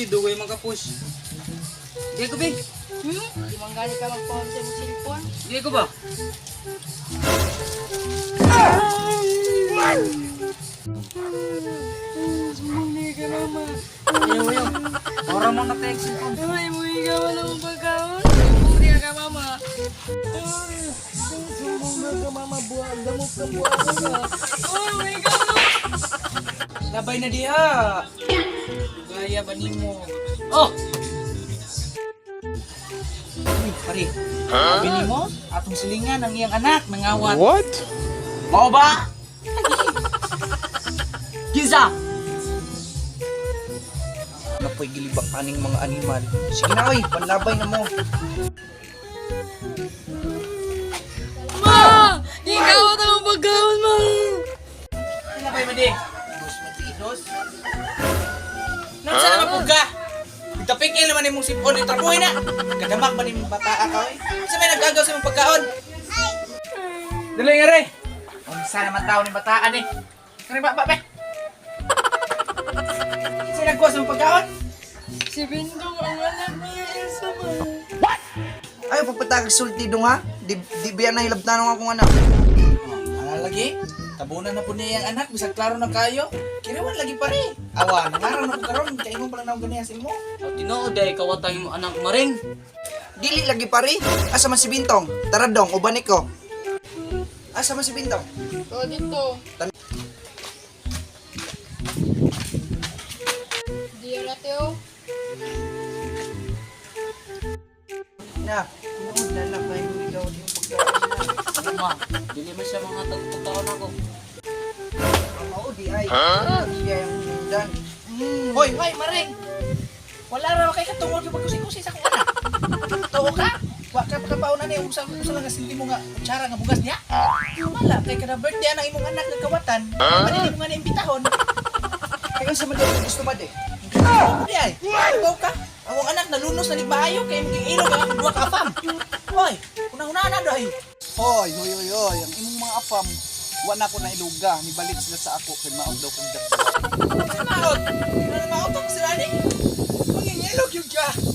Uy, dugay makapush. Di ko, Big. Hmm? Di man gani ka mag-phone sa cellphone. Di ko ba? Sumuli ka mama. Ayaw, ayaw. Orang mo na-text ko. Ay, mo ikaw wala mong pagkaon. Sumuli ka mama. Sumuli ka mama. Ka buwag ka. Oh my God. Labay na diha. Gaya ba nimo? Oh! Uy, pare. Sabi nimo, atong silingan ang iyang anak nangawat. What? Mao ba? Giza! Napoy gilibak aning mga animal. Sige na oy, panlabay na mo. Ma! Ikaw wala mong pagkaon, ma. Panlabay mo di. Dos matidos. Nasa na mapuga? Itapikil naman imong sipon, itrabuhin na. Kadamak ba ni bata ka oy? Sa may nagagaw sa imong pagkaon? Dali nga re. Unsa naman tao ni bataan eh. Kani ba ba ba? Sino nagkuha sa imong pagkaon? Si Bindong ang anak niya, Elsa, ma. Ay, pagpatagag sulti dong ha? Di, di biya na hilabtan ng akong anak. Ano lagi? Tabunan na po niya ang anak, bisag klaro na kayo. Kirawan lagi pa rin. Awa, nangaral na po karon, kaya mo pala naong ganyan sa imo. O tinuod ay kawatay mo anak maring. Dili lagi pare. Asa man si Bintong? Tara dong, ubanik ko. Asa man si Bintong? O, dito. Diya na, Teo. Na, na mo ikaw di yung na. Ma, dili man siya mga tagpagkaon ako. Ang mao di ay. Siya yung hindan. Mm. Hoy, hoy, maring! Wala raw kay katungod yung pagkusi-kusi sa kong anak. Tuo ka? Wa ka pagkapauna niya, usang usa lang sinti mo nga kutsara nga bugas niya. Wala, kay kada birthday ang imong anak nagkawatan. Ano mo nga naimbitahon? Kaya sa madali gusto ba di? Ano di ay? Ikaw ka? Ang anak nalunos na ni Bayo kay maging ilog ang duwa ka apam. Hoy, unang-una na dahi. Hoy, hoy, hoy, hoy. Ang imong mga apam, wala ko na iluga. Nibalik sila sa ako kay maog daw kong dagdag. Ano maot? Ano maot sila ni? Maging ilog yung ka.